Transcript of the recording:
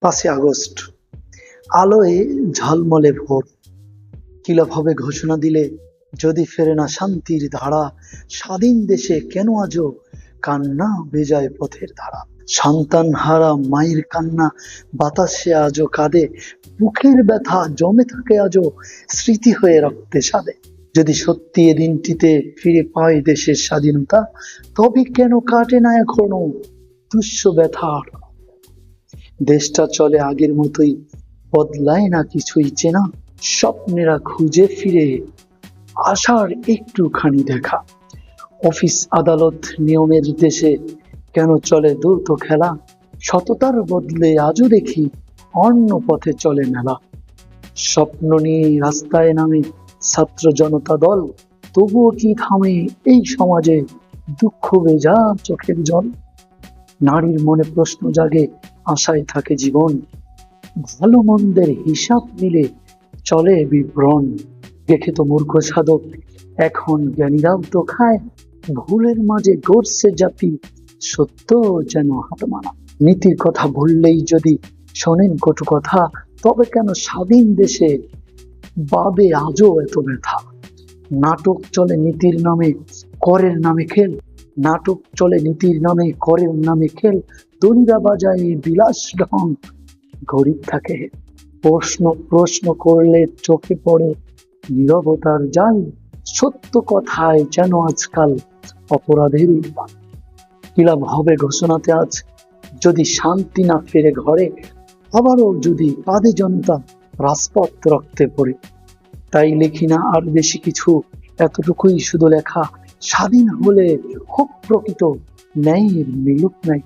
পাঁচই আগস্ট। আলোয় ঝলমলে ভোর। কিলাভাবে ঘোষণা দিলে, যদি ফেরে না শান্তির ধারা, স্বাধীন দেশে কেন আজও কান্না বেজায় পথের ধারা? সন্তান হারা মায়ের কান্না, বাতাসে আজও কাঁদে, বুকের ব্যথা জমে থাকে আজও স্মৃতি হয়ে রক্তে সাদে। যদি সত্যি এ দিনটিতে ফিরে পায় দেশের স্বাধীনতা, তবে কেন কাটে না এখনও তুষ্য ব্যথার দেশটা চলে আগের মতোই। বদলায় না কিছুই চেনা। স্বপ্নেরা খুঁজে ফিরে। আশার একটুখানি দেখা। অফিস আদালত নিয়মের দেশে। কেন চলে দ্রুত খেলা? সততার বদলে আজও দেখি অন্য পথে চলে মেলা। স্বপ্ন নিয়ে রাস্তায় নামে ছাত্র জনতা দল। তবুও কি থামে এই সমাজে দুঃখ বেজা চোখের জল? নারীর মনে প্রশ্ন জাগে আশায় থাকে জীবন। ভালো মন্দের হিসাব মিলে চলে বিভ্রণ। দেখে তো মূর্খ সাধক, এখন জ্ঞানীরাও তো খায়। ভুলের মাঝে গড়ছে জাতি, সত্য যেন হাতমানা। নীতির কথা বললেই যদি শোনেন কটু কথা, তবে কেন স্বাধীন দেশে বাবে আজও এত ব্যথা? নাটক চলে নীতির নামে, করের নামে খেল। নাটক চলে নীতির নামে, করের নামে খেল। দড়িরা বাজায় বিলাস ঢং গরিব থাকে। প্রশ্ন প্রশ্ন করলে চোখে পড়ে নীরবতার জাল। সত্য কথায় যেন আজকাল অপরাধের উৎপাত। কিলাভ হবে ঘোষণাতে আজ? যদি শান্তি না ফেরে ঘরে, আবারও যদি পাদে জনতা রাজপথ রক্তে পড়ে। তাই লিখি না আর বেশি কিছু। এতটুকুই শুধু লেখা। স্বাধীন হলে খুব প্রকৃত ন্যায়ের মিলুক নাই